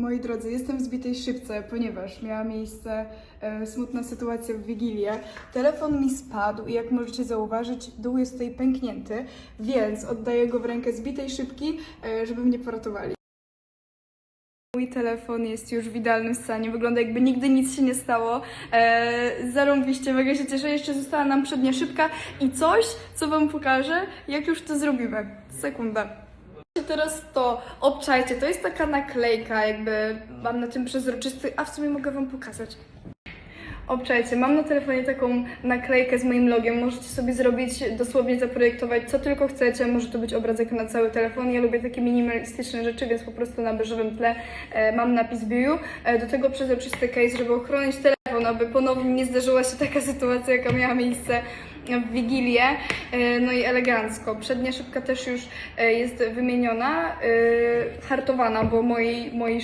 Moi drodzy, jestem w zbitej szybce, ponieważ miała miejsce e, smutna sytuacja w Wigilię. Telefon mi spadł i jak możecie zauważyć, dół jest tutaj pęknięty, więc oddaję go w rękę zbitej szybki, e, żeby mnie poratowali. Mój telefon jest już w idealnym stanie, wygląda jakby nigdy nic się nie stało. E, zarąbiście, mega się cieszę. Jeszcze została nam przednia szybka i coś, co Wam pokażę, jak już to zrobimy. Sekunda. Teraz to obczajcie, to jest taka naklejka, jakby mam na tym przezroczysty, a w sumie mogę Wam pokazać. Obczajcie, mam na telefonie taką naklejkę z moim logiem. Możecie sobie zrobić, dosłownie zaprojektować co tylko chcecie. Może to być obrazek na cały telefon. Ja lubię takie minimalistyczne rzeczy, więc po prostu na beżowym tle e, mam napis View. Do tego przezroczysty case, żeby ochronić telefon, aby ponownie nie zdarzyła się taka sytuacja, jaka miała miejsce w Wigilię. E, no i elegancko. Przednia szybka też już e, jest wymieniona, e, hartowana, bo mojej, mojej